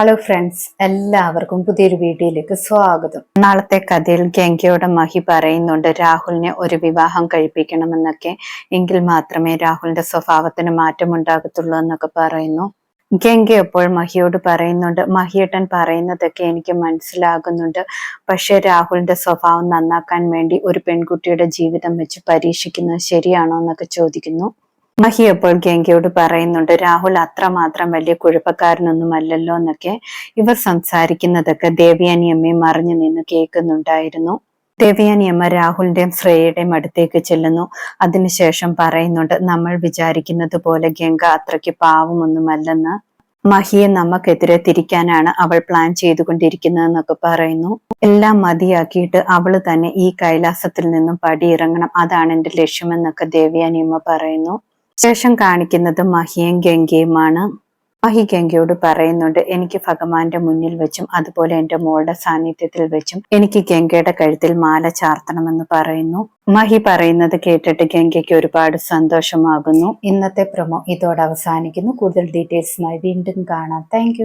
Hello friends എല്ലാവർക്കും പുതിയൊരു വീഡിയോയിലേക്ക് സ്വാഗതം. നാളത്തെ കഥയിൽ ഗംഗയോട് മഹി പറയുന്നുണ്ട് രാഹുലിനെ ഒരു വിവാഹം കഴിപ്പിക്കണമെന്നൊക്കെ. എങ്കിൽ മാത്രമേ രാഹുലിന്റെ സ്വഭാവത്തിന് മാറ്റമുണ്ടാകത്തുള്ളൂ എന്നൊക്കെ പറയുന്നു. ഗംഗ അപ്പോൾ മഹിയോട് പറയുന്നുണ്ട് മഹിയേട്ടൻ പറയുന്നതൊക്കെ എനിക്ക് മനസ്സിലാകുന്നുണ്ട്. പക്ഷെ രാഹുലിന്റെ സ്വഭാവം നന്നാക്കാൻ വേണ്ടി ഒരു പെൺകുട്ടിയുടെ ജീവിതം വെച്ച് പരീക്ഷിക്കുന്നത് ശരിയാണോ എന്നൊക്കെ ചോദിക്കുന്നു. മഹി അപ്പോൾ ഗംഗയോട് പറയുന്നുണ്ട് രാഹുൽ അത്രമാത്രം വലിയ കുഴപ്പക്കാരനൊന്നും അല്ലല്ലോ എന്നൊക്കെ ഇവർ സംസാരിക്കുന്നതൊക്കെ ദേവയാനി അമ്മയും മറിഞ്ഞു നിന്ന് കേൾക്കുന്നുണ്ടായിരുന്നു. ദേവയാനി അമ്മ രാഹുലിന്റെയും ശ്രേയയുടെയും അടുത്തേക്ക് ചെല്ലുന്നു. അതിനുശേഷം പറയുന്നുണ്ട് നമ്മൾ വിചാരിക്കുന്നത് പോലെ ഗംഗ അത്രയ്ക്ക് പാവമൊന്നുമല്ലെന്ന്. മഹിയെ നമുക്കെതിരെ തിരിക്കാനാണ് അവൾ പ്ലാൻ ചെയ്തുകൊണ്ടിരിക്കുന്നതെന്നൊക്കെ പറയുന്നു. എല്ലാം മതിയാക്കിയിട്ട് അവൾ തന്നെ ഈ കൈലാസത്തിൽ നിന്നും പടിയിറങ്ങണം. അതാണ് എന്റെ ലക്ഷ്യമെന്നൊക്കെ ദേവയാനിയമ്മ പറയുന്നു. ശേഷം കാണിക്കുന്നത് മഹിയും ഗംഗയുമാണ്. മഹി ഗംഗയോട് പറയുന്നുണ്ട് എനിക്ക് ഭഗവാന്റെ മുന്നിൽ വെച്ചും അതുപോലെ എന്റെ മോളുടെ സാന്നിധ്യത്തിൽ വെച്ചും എനിക്ക് ഗംഗയുടെ കഴുത്തിൽ മാല ചാർത്തണമെന്ന് പറയുന്നു. മഹി പറയുന്നത് കേട്ടിട്ട് ഗംഗയ്ക്ക് ഒരുപാട് സന്തോഷമാകുന്നു. ഇന്നത്തെ പ്രൊമോ ഇതോടെ അവസാനിക്കുന്നു. കൂടുതൽ ഡീറ്റെയിൽസുമായി വീണ്ടും കാണാം. താങ്ക്